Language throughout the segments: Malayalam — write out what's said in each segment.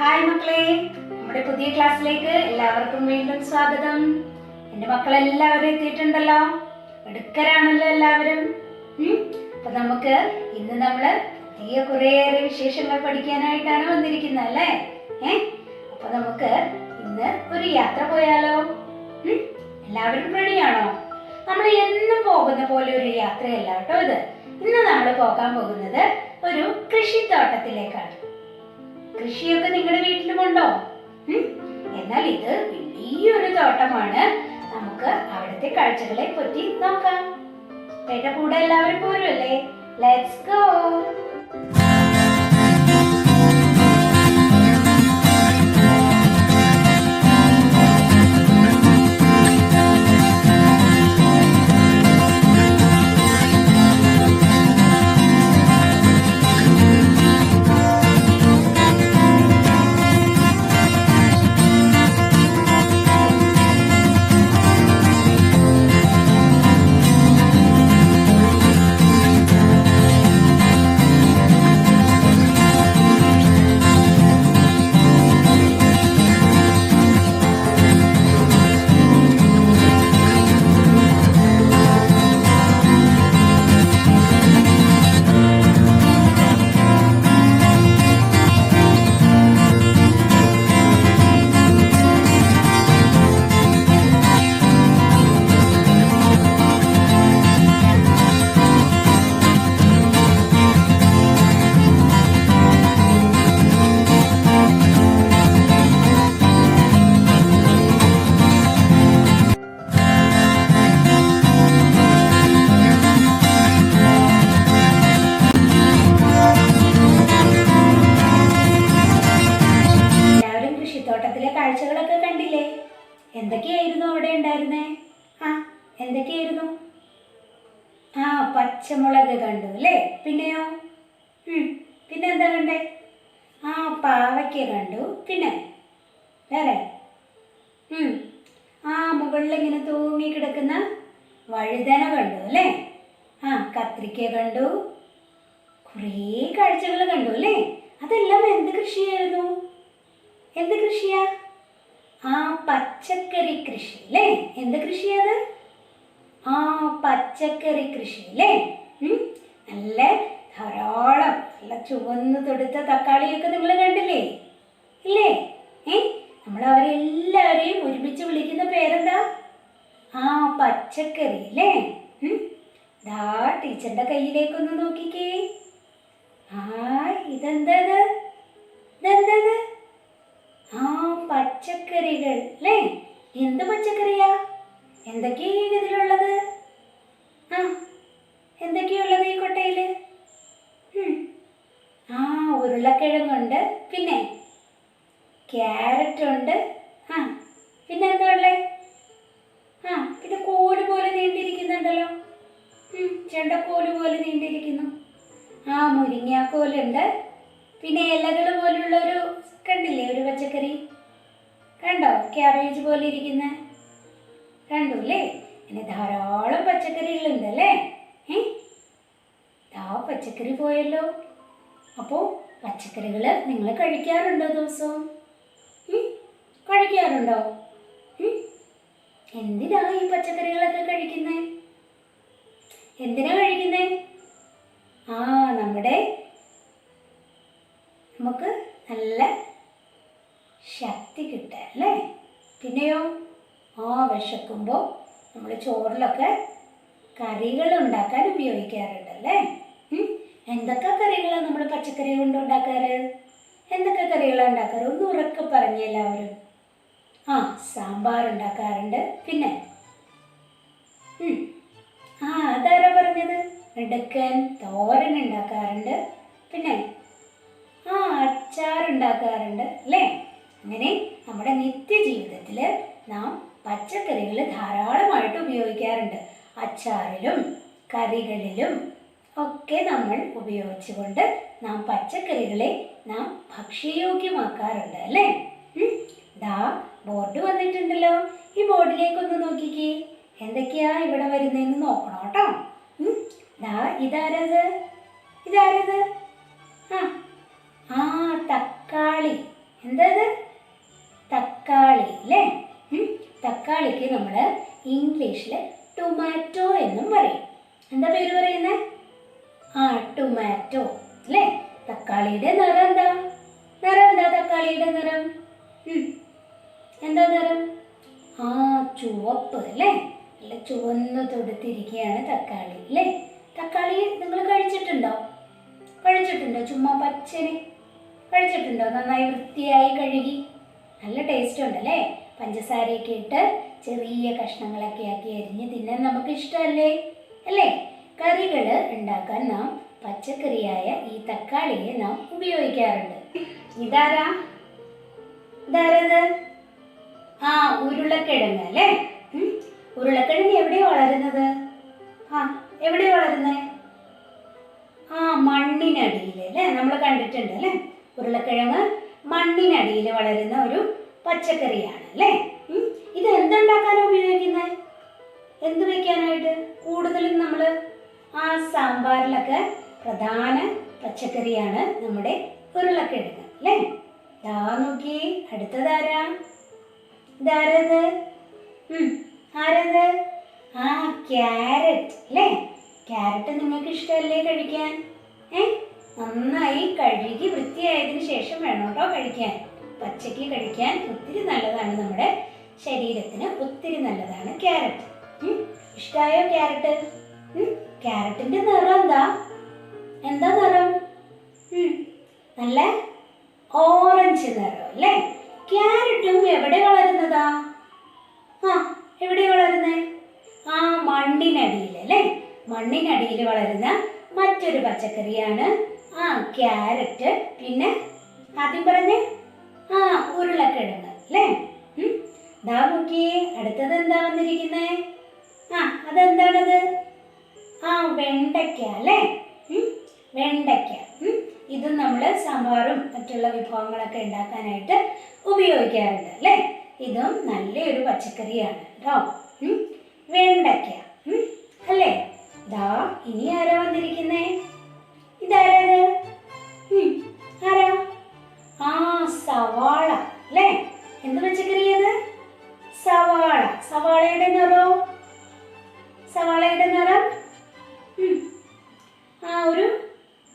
ഹായ് മക്കളെ. നമ്മുടെ പുതിയ ക്ലാസ്സിലേക്ക് എല്ലാവർക്കും വീണ്ടും സ്വാഗതം. എന്റെ മക്കളെല്ലാവരും എത്തിയിട്ടുണ്ടല്ലോ? എടുക്കരാണല്ലോ എല്ലാവരും? അപ്പൊ നമുക്ക് ഇന്ന് നമ്മൾ പുതിയ കുറേയേറെ വിശേഷങ്ങൾ പഠിക്കാനായിട്ടാണ് വന്നിരിക്കുന്നത് അല്ലേ? ഏ? അപ്പൊ നമുക്ക് ഇന്ന് ഒരു യാത്ര പോയാലോ? എല്ലാവരും റെഡിയാണോ നമ്മൾ എന്നും പോകുന്ന പോലെ ഒരു യാത്രയല്ല കേട്ടോ ഇത്. ഇന്ന് നമ്മൾ പോകാൻ പോകുന്നത് ഒരു കൃഷിത്തോട്ടത്തിലേക്കാണ്. കൃഷിയൊക്കെ നിങ്ങളുടെ വീട്ടിലുമുണ്ടോ? എന്നാൽ ഇത് വലിയൊരു തോട്ടമാണ്. നമുക്ക് അവിടുത്തെ കാഴ്ചകളെ പറ്റി നോക്കാം. എന്റെ കൂടെ എല്ലാവരും പോരുമല്ലേ ലെറ്റ്സ് ഗോ പാവയ്ക്ക കണ്ടു. പിന്നെ? വേറെ? ആ മുകളിൽ ഇങ്ങനെ തൂങ്ങി കിടക്കുന്ന വഴുതന കണ്ടു അല്ലേ? ആ കത്രിക്ക കണ്ടു. കുറേ കാഴ്ചകൾ കണ്ടു അല്ലേ? അതെല്ലാം എന്ത് കൃഷിയായിരുന്നു? എന്ത് കൃഷിയാ? ആ പച്ചക്കറി കൃഷി അല്ലേ? എന്ത് കൃഷിയത്? ആ പച്ചക്കറി കൃഷി അല്ലേ? നല്ല ധാരാളം നല്ല ചുവന്ന് തൊടുത്ത തക്കാളിയൊക്കെ നിങ്ങൾ കണ്ടില്ലേ? ഇല്ലേ? ഏ? നമ്മൾ അവരെല്ലാവരെയും ഒരുമിച്ച് വിളിക്കുന്ന പേരെന്താ? ആ പച്ചക്കറി അല്ലേ? ദാ ടീച്ചറിന്റെ കയ്യിലേക്കൊന്ന് നോക്കിക്കേ. ആ ഇതെന്താ ഇതെന്താ ആ പച്ചക്കറികൾ അല്ലേ? എന്ത് പച്ചക്കറിയാ? എന്തൊക്കെയാ ഇതിലുള്ളത്? ആ എന്തൊക്കെയുള്ളത് ഈ കൊട്ടയിൽ? ഉരുളക്കിഴങ്ങുണ്ട്. പിന്നെ ക്യാരറ്റ് ഉണ്ട് ആ പിന്നെ എന്താ ഉള്ളേ? ആ പിന്നെ കോൽ പോലെ നീണ്ടിരിക്കുന്നുണ്ടല്ലോ. ചെണ്ടക്കോൽ പോലെ നീണ്ടിരിക്കുന്നു. ആ മുരിങ്ങാക്കോലുണ്ട്. പിന്നെ ഇലകൾ പോലുള്ള ഒരു കണ്ടില്ലേ ഒരു പച്ചക്കറി? കണ്ടോ? ക്യാബേജ് പോലെ ഇരിക്കുന്ന. കണ്ടു അല്ലേ? പിന്നെ ധാരാളം പച്ചക്കറികളുണ്ട് അല്ലേ ഏ? ദാ പച്ചക്കറി പോയല്ലോ. അപ്പോൾ പച്ചക്കറികൾ നിങ്ങൾ കഴിക്കാറുണ്ടോ ദിവസവും? കഴിക്കാറുണ്ടോ? എന്തിനാ ഈ പച്ചക്കറികളൊക്കെ കഴിക്കുന്നേ? എന്തിനാ കഴിക്കുന്നേ? ആ നമ്മുടെ നമുക്ക് നല്ല ശക്തി കിട്ടാൻ അല്ലേ? പിന്നെയോ? ആ വിശക്കുമ്പോൾ നമ്മൾ ചോറിലൊക്കെ കറികൾ ഉണ്ടാക്കാൻ ഉപയോഗിക്കാറുണ്ട് അല്ലേ? എന്തൊക്കെ കറികളാണ് നമ്മൾ പച്ചക്കറി കൊണ്ട് ഉണ്ടാക്കാറ് എന്തൊക്കെ കറികളാണ് ഉണ്ടാക്കാറ്? ഒന്ന് ഉറക്കെ പറഞ്ഞ എല്ലാവരും. ആ സാമ്പാർ ഉണ്ടാക്കാറുണ്ട്. പിന്നെ? ആ അതാരാ പറഞ്ഞത്? ഇടുക്കൻ തോരൻ ഉണ്ടാക്കാറുണ്ട്. പിന്നെ? ആ അച്ചാർ ഉണ്ടാക്കാറുണ്ട് അല്ലേ? അങ്ങനെ നമ്മുടെ നിത്യജീവിതത്തിൽ നാം പച്ചക്കറികൾ ധാരാളമായിട്ട് ഉപയോഗിക്കാറുണ്ട്. അച്ചാറിലും കറികളിലും ഒക്കെ നമ്മൾ ഉപയോഗിച്ചുകൊണ്ട് നാം പച്ചക്കറികളെ നാം ഭക്ഷ്യയോഗ്യമാക്കാറുണ്ട് അല്ലേ? ദാ ബോർഡ് വന്നിട്ടുണ്ടല്ലോ. ഈ ബോർഡിലേക്കൊന്ന് നോക്കിക്കേ. എന്തൊക്കെയാ ഇവിടെ വരുന്നതെന്ന് നോക്കണം കേട്ടോ. ദാ ഇതാരത്? ഇതാരത്? ആ. ആ തക്കാളി. എന്തത്? തക്കാളി അല്ലേ? തക്കാളിക്ക് നമ്മൾ ഇംഗ്ലീഷിൽ ടൊമാറ്റോ എന്നും പറയും. എന്താ പേര് പറയുന്നത് ആ ടൊമാറ്റോ അല്ലേ? തക്കാളിയുടെ നിറം എന്താ നിറം എന്താ തക്കാളിയുടെ നിറം. എന്താ നിറം? ആ ചുവപ്പ് അല്ലേ? നല്ല ചുവന്ന് തൊടുത്തിരിക്കുകയാണ് തക്കാളി അല്ലേ? തക്കാളി നിങ്ങൾ കഴിച്ചിട്ടുണ്ടോ? കഴിച്ചിട്ടുണ്ടോ? ചുമ്മാ പച്ചന്? കഴിച്ചിട്ടുണ്ടോ? നന്നായി വൃത്തിയായി കഴുകി? നല്ല ടേസ്റ്റ് ഉണ്ടല്ലേ പഞ്ചസാരയൊക്കെ ഇട്ട് ചെറിയ കഷ്ണങ്ങളൊക്കെ ആക്കി അരിഞ്ഞ് തിന്നാൻ നമുക്ക് ഇഷ്ടമല്ലേ അല്ലേ? കറികൾ ഉണ്ടാക്കാൻ നാം പച്ചക്കറിയായ ഈ തക്കാളിയെ നാം ഉപയോഗിക്കാറുണ്ട്. ഇതാരാ? ഇതാരത്? ആ ഉരുളക്കിഴങ്ങ് അല്ലേ? ഉരുളക്കിഴങ്ങ് എവിടെയാ വളരുന്നത്? ആ എവിടെ വളരുന്നത് ആ മണ്ണിനടിയിൽ അല്ലേ? നമ്മൾ കണ്ടിട്ടുണ്ട് അല്ലേ? ഉരുളക്കിഴങ്ങ് മണ്ണിനടിയിൽ വളരുന്ന ഒരു പച്ചക്കറിയാണ് അല്ലേ? ഇത് എന്തുണ്ടാക്കാനാണ് ഉപയോഗിക്കുന്നത് എന്ത് വെക്കാനായിട്ട്? കൂടുതലും നമ്മൾ ആ സാമ്പാറിലൊക്കെ പ്രധാന പച്ചക്കറിയാണ് നമ്മുടെ ഉരുളക്കിഴങ്ങ് അല്ലേ? ദാ നോക്കി. അടുത്തതാരാ? ഇതാരത്? ആരത്? ആ ക്യാരറ്റ് അല്ലേ? ക്യാരറ്റ് നിങ്ങൾക്ക് ഇഷ്ടമല്ലേ കഴിക്കാൻ? ഏ? നന്നായി കഴുകി വൃത്തിയായതിന് ശേഷം വേണം കേട്ടോ കഴിക്കാൻ. പച്ചയ്ക്ക് കഴിക്കാൻ ഒത്തിരി നല്ലതാണ് നമ്മുടെ ശരീരത്തിന് ഒത്തിരി നല്ലതാണ് ക്യാരറ്റ്. ഇഷ്ടമായോ ക്യാരറ്റ്? ക്യാരറ്റിന്റെ നിറം എന്താ? എന്താ നിറം? നല്ല ഓറഞ്ച് നിറം അല്ലേ? ക്യാരറ്റും എവിടെ വളരുന്നതാ? ആ എവിടെ വളരുന്നേ? ആ മണ്ണിനടിയിൽ അല്ലേ? മണ്ണിനടിയിൽ വളരുന്ന മറ്റൊരു പച്ചക്കറിയാണ് ആ ക്യാരറ്റ്. പിന്നെ ആദ്യം പറഞ്ഞേ ആ ഉരുളക്കിഴങ്ങ് അല്ലേ. ദാ നോക്കിയേ അടുത്തത് എന്താ വന്നിരിക്കുന്നേ? ആ അതെന്താണത്? ആ വെണ്ടയ്ക്ക അല്ലേ. വെണ്ടയ്ക്ക ഇത് നമ്മൾ സാമ്പാറും മറ്റുള്ള വിഭവങ്ങളൊക്കെ ഉണ്ടാക്കാനായിട്ട് ഉപയോഗിക്കാറുണ്ട് അല്ലേ ഇതും നല്ലൊരു പച്ചക്കറിയാണ് കേട്ടോ. വെണ്ടയ്ക്ക. അല്ലേ ദാ ഇനി ആരാ വന്നിരിക്കുന്നേ ഇതാരത്. ആരാ ആ സവാള അല്ലേ എന്ത് പച്ചക്കറി അത് സവാള സവാളയുടെ നിറോ സവാളയുടെ നിറം. ആ ഒരു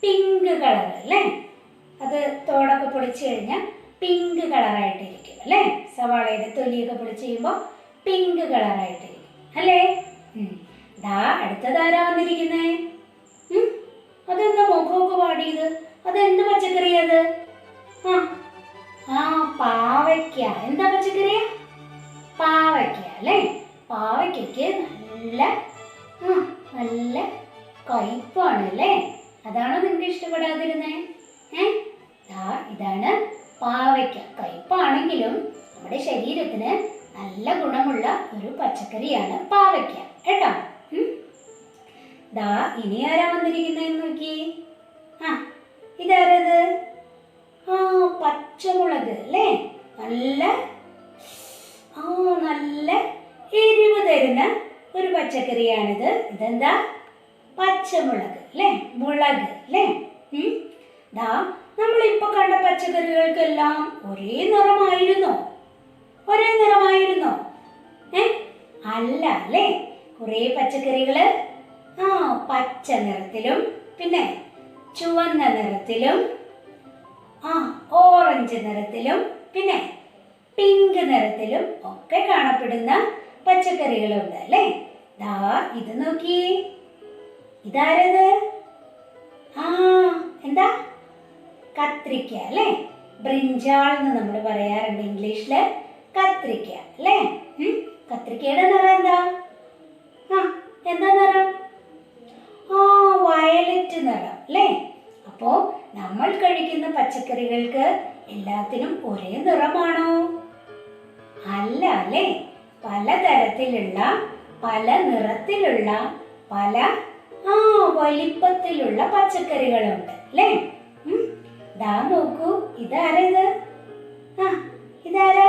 പിങ്ക് കളർ അല്ലേ? അത് തോടൊക്കെ പൊടിച്ച് കഴിഞ്ഞാൽ പിങ്ക് കളറായിട്ടിരിക്കും അല്ലേ? സവാളയുടെ തൊലിയൊക്കെ പൊടിച്ച് കഴിയുമ്പോൾ പിങ്ക് കളറായിട്ടിരിക്കും അല്ലേ. ദാ അടുത്തതാരാ വന്നിരിക്കുന്നേ? അതെന്താ മുഖമൊക്കെ പാടിയത് അതെന്ത് പച്ചക്കറിയാ അത്? ആ ആ പാവയ്ക്ക. എന്താ പച്ചക്കറി പാവയ്ക്ക അല്ലേ? പാവയ്ക്കയ്ക്ക് നല്ല നല്ല കയ്പാണ് അല്ലേ അതാണോ നിങ്ങൾക്ക് ഇഷ്ടപ്പെടാതിരുന്നേ? ഏ? ഇതാണ് പാവയ്ക്ക. കയ്പാണെങ്കിലും നമ്മുടെ ശരീരത്തിന് നല്ല ഗുണമുള്ള ഒരു പച്ചക്കറിയാണ് പാവയ്ക്ക. കേട്ടോ? ദാ ഇനി ആരാ വന്നിരിക്കുന്നതെന്ന് നോക്കി ആ ഇതാരത്? ആ പച്ചമുളക് അല്ലേ? നല്ല ആ നല്ല എരിവ് തരുന്ന ഒരു പച്ചക്കറിയാണിത്. ഇതെന്താ? പച്ചമുളക് അല്ലേ മുളക് അല്ലേ ദാ നമ്മളിപ്പോ കണ്ട പച്ചക്കറികൾക്കെല്ലാം ഒരേ നിറമായിരുന്നോ? ഒരേ നിറമായിരുന്നോ? ഏ? അല്ല അല്ലേ കുറേ പച്ചക്കറികൾ ആ പച്ച നിറത്തിലും പിന്നെ ചുവന്ന നിറത്തിലും ആ ഓറഞ്ച് നിറത്തിലും പിന്നെ പിങ്ക് നിറത്തിലും ഒക്കെ കാണപ്പെടുന്ന പച്ചക്കറികളുണ്ട് അല്ലേ ദാ ഇത് നോക്കി. ഇതാരത്? ആ എന്താ? കത്രിക്ക അല്ലേ? ബ്രിഞ്ചാൾ എന്ന് നമ്മൾ പറയാറുണ്ട് ഇംഗ്ലീഷിൽ കത്രിക്ക അല്ലേ? കത്രിക്കയുടെ നിറം എന്താ? ആ എന്താ നിറം? ആ വയലറ്റ് നിറം അല്ലേ? അപ്പോ നമ്മൾ കഴിക്കുന്ന പച്ചക്കറികൾക്ക് എല്ലാത്തിനും ഒരേ നിറമാണോ? അല്ല അല്ലേ? പലതരത്തിലുള്ള പല നിറത്തിലുള്ള പല ആ വലിപ്പത്തിലുള്ള പച്ചക്കറികളുണ്ട് അല്ലേ? ദാ നോക്കൂ ഇതാരത് ആ ഇതാരാ?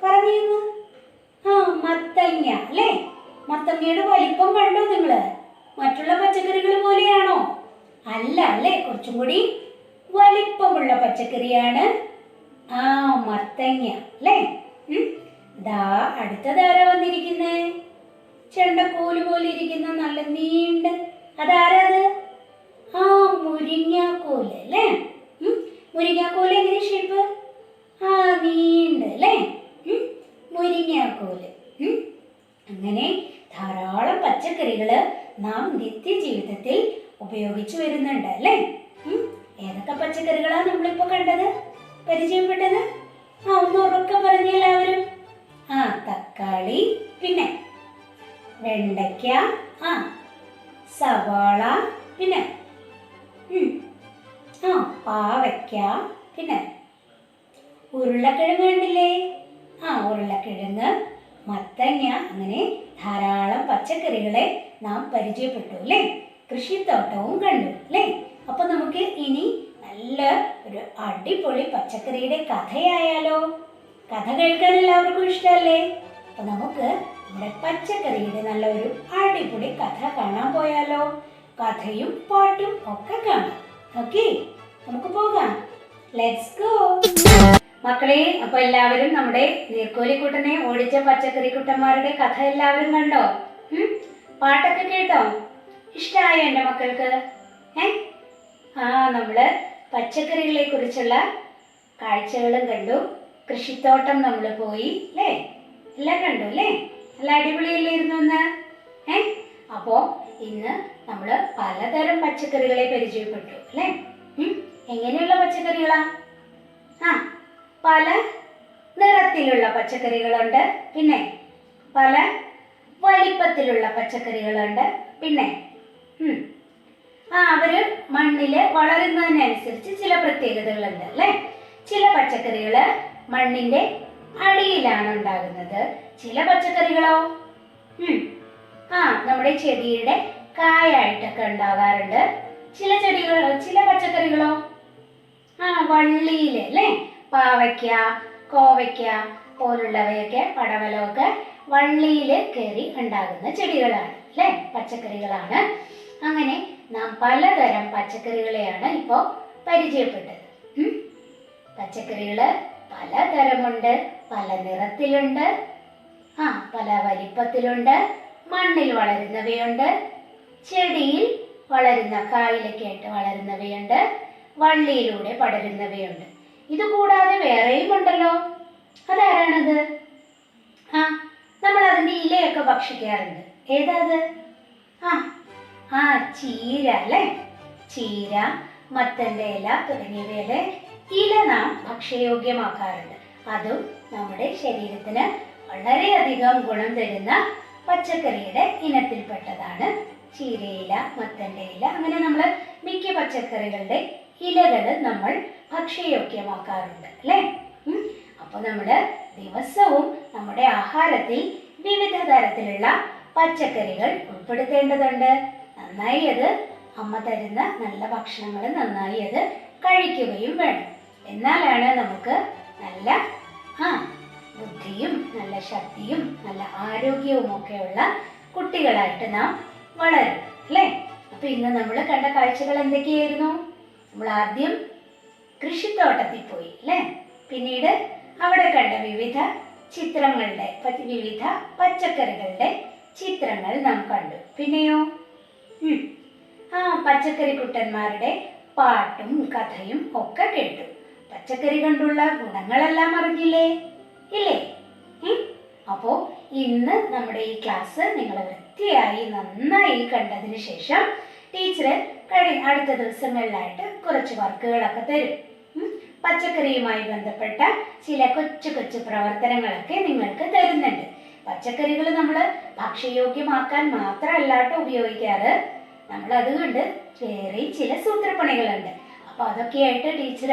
പറഞ്ഞു ആ മത്തങ്ങ അല്ലേ? മത്തങ്ങയുടെ വലിപ്പം കണ്ടോ നിങ്ങൾ? മറ്റുള്ള പച്ചക്കറികൾ പോലെയാണോ? അല്ല അല്ലേ? കുറച്ചും കൂടി വലിപ്പമുള്ള പച്ചക്കറിയാണ് ആ മത്തങ്ങ അല്ലേ. ദാ അടുത്തതാരാ വന്നിരിക്കുന്നേ? ചെണ്ടക്കോൽ പോലെ ഇരിക്കുന്ന നല്ല നീണ്ട അതാരത് ആ മുരിങ്ങാക്കോൽ അല്ലേ. മുരിങ്ങാക്കോൽ എങ്ങനെ ഷേപ്പ് ആ നീണ്ട് അല്ലേ. മുരിങ്ങാക്കോൽ അങ്ങനെ ധാരാളം പച്ചക്കറികൾ നാം നിത്യജീവിതത്തിൽ ഉപയോഗിച്ചു വരുന്നുണ്ട് അല്ലേ. ഏതൊക്കെ പച്ചക്കറികളാണ് നമ്മളിപ്പോ കണ്ടത് പരിചയപ്പെട്ടത് ആ ഒന്ന് ഉറക്കെ പറഞ്ഞ എല്ലാവരും ആ തക്കാളി പിന്നെ വെണ്ടയ്ക്ക ആ സവാള പിന്നെ. ആ പാവയ്ക്ക പിന്നെ ഉരുളക്കിഴങ്ങ് കണ്ടില്ലേ ആ ഉരുളക്കിഴങ്ങ് മത്തങ്ങ അങ്ങനെ ധാരാളം പച്ചക്കറികളെ നാം പരിചയപ്പെട്ടു അല്ലേ? കൃഷിത്തോട്ടവും കണ്ടു അല്ലേ? അപ്പൊ നമുക്ക് ഇനി നല്ല ഒരു അടിപൊളി പച്ചക്കറിയുടെ കഥയായാലോ? കഥ കേൾക്കാൻ എല്ലാവർക്കും ഇഷ്ടമല്ലേ അപ്പൊ നമുക്ക് നമ്മുടെ പച്ചക്കറിയുടെ നല്ലൊരു അടിപൊളി കഥ കാണാൻ പോയാലോ? കഥയും പാട്ടും ഒക്കെ കാണാം. ഓക്കെ നമുക്ക് പോകാം. ലെറ്റ്സ് ഗോ മക്കളെ അപ്പൊ എല്ലാവരും നമ്മുടെ നീർക്കോലിക്കുട്ടനെ ഓടിച്ച പച്ചക്കറി കുട്ടന്മാരുടെ കഥ എല്ലാവരും കണ്ടോ? പാട്ടൊക്കെ കേട്ടോ? ഇഷ്ടായോ എന്റെ മക്കൾക്ക്? ഏ? ആ നമ്മൾ പച്ചക്കറികളെ കുറിച്ചുള്ള കാഴ്ചകളും കണ്ടു. കൃഷിത്തോട്ടം നമ്മൾ പോയി അല്ലേ എല്ലാം കണ്ടു അല്ലേ നല്ല അടിപൊളിയല്ലായിരുന്നു ഇന്ന് ഏ? അപ്പോ ഇന്ന് നമ്മൾ പലതരം പച്ചക്കറികളെ പരിചയപ്പെട്ടു അല്ലേ? എങ്ങനെയുള്ള പച്ചക്കറികളാ? ആ പല നിറത്തിലുള്ള പച്ചക്കറികളുണ്ട് പിന്നെ പല വലിപ്പത്തിലുള്ള പച്ചക്കറികളുണ്ട് പിന്നെ ആ അവർ മണ്ണിൽ വളരുന്നതിനനുസരിച്ച് ചില പ്രത്യേകതകളുണ്ട് അല്ലേ? ചില പച്ചക്കറികൾ മണ്ണിന്റെ അടിയിലാണ് ഉണ്ടാകുന്നത്. ചില പച്ചക്കറികളോ? ആ നമ്മുടെ ചെടിയുടെ കായായിട്ടൊക്കെ ഉണ്ടാകാറുണ്ട് ചില ചെടികളോ ചില പച്ചക്കറികളോ? ആ വള്ളിയിലെ അല്ലേ? പാവയ്ക്ക കോവയ്ക്ക പോലുള്ളവയൊക്കെ പടവലമൊക്കെ വള്ളിയിൽ കയറി ഉണ്ടാകുന്ന ചെടികളാണ് അല്ലേ? പച്ചക്കറികളാണ്. അങ്ങനെ നാം പലതരം പച്ചക്കറികളെയാണ് ഇപ്പോൾ പരിചയപ്പെട്ടത്. പച്ചക്കറികൾ പലതരമുണ്ട് പല നിറത്തിലുണ്ട് ആ പല വലിപ്പത്തിലുണ്ട്. മണ്ണിൽ വളരുന്നവയുണ്ട്. ചെടിയിൽ വളരുന്ന കായിലൊക്കെ ആയിട്ട് വളരുന്നവയുണ്ട്. വള്ളിയിലൂടെ പടരുന്നവയുണ്ട്. ഇത് കൂടാതെ വേറെയും ഉണ്ടല്ലോ. അതാരാണത്? ആ നമ്മൾ അതിന്റെ ഇലയൊക്കെ ഭക്ഷിക്കാറുണ്ട്. ഏതാത്? ആ ആ ചീര അല്ലേ? ചീര മത്തന്റെ ഇല തുടങ്ങിയവയുടെ ഇല നാം ഭക്ഷ്യയോഗ്യമാക്കാറുണ്ട്. അതും നമ്മുടെ ശരീരത്തിന് വളരെയധികം ഗുണം തരുന്ന പച്ചക്കറിയുടെ ഇനത്തിൽപ്പെട്ടതാണ്. ചീരയില മത്തന്റെ ഇല അങ്ങനെ നമ്മൾ മിക്ക പച്ചക്കറികളുടെ ഇലകൾ നമ്മൾ ഭക്ഷ്യയോഗ്യമാക്കാറുണ്ട് അല്ലേ. അപ്പോൾ നമ്മൾ ദിവസവും നമ്മുടെ ആഹാരത്തിൽ വിവിധ തരത്തിലുള്ള പച്ചക്കറികൾ ഉൾപ്പെടുത്തേണ്ടതുണ്ട്. നന്നായി അത് അമ്മ തരുന്ന നല്ല ഭക്ഷണങ്ങൾ നന്നായി അത് കഴിക്കുകയും വേണം. എന്നാലാണ് നമുക്ക് നല്ല ആ ബുദ്ധിയും നല്ല ശക്തിയും നല്ല ആരോഗ്യവും ഒക്കെയുള്ള കുട്ടികളായിട്ട് നാം വളരും അല്ലേ? അപ്പൊ ഇന്ന് നമ്മൾ കണ്ട കാഴ്ചകൾ എന്തൊക്കെയായിരുന്നു? നമ്മൾ ആദ്യം കൃഷിത്തോട്ടത്തിൽ പോയി അല്ലേ? പിന്നീട് അവിടെ കണ്ട വിവിധ ചിത്രങ്ങളുടെ വിവിധ പച്ചക്കറികളുടെ ചിത്രങ്ങൾ നാം കണ്ടു. പിന്നെയോ? ആ പച്ചക്കറി കുട്ടന്മാരുടെ പാട്ടും കഥയും ഒക്കെ കേട്ടു. പച്ചക്കറി കണ്ടുള്ള ഗുണങ്ങളെല്ലാം അറിഞ്ഞില്ലേ? ഇല്ലേ? അപ്പോ ഇന്ന് നമ്മുടെ ഈ ക്ലാസ് നിങ്ങൾ വൃത്തിയായി നന്നായി കണ്ടതിന് ശേഷം ടീച്ചർ കഴി അടുത്ത ദിവസങ്ങളിലായിട്ട് കുറച്ച് വർക്കുകളൊക്കെ തരും. പച്ചക്കറിയുമായി ബന്ധപ്പെട്ട ചില കൊച്ചു കൊച്ചു പ്രവർത്തനങ്ങളൊക്കെ നിങ്ങൾക്ക് തരുന്നുണ്ട്. പച്ചക്കറികൾ നമ്മൾ ഭക്ഷ്യയോഗ്യമാക്കാൻ മാത്രമല്ലാട്ട് ഉപയോഗിക്കാറ്. നമ്മൾ അതുകൊണ്ട് വേറെ ചില സൂത്രപ്പണികളുണ്ട്. അപ്പൊ അതൊക്കെയായിട്ട് ടീച്ചർ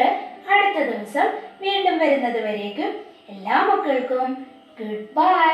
അടുത്ത ദിവസം വീണ്ടും വരുന്നത് വരേക്കും എല്ലാ മക്കൾക്കും ഗുഡ് ബൈ.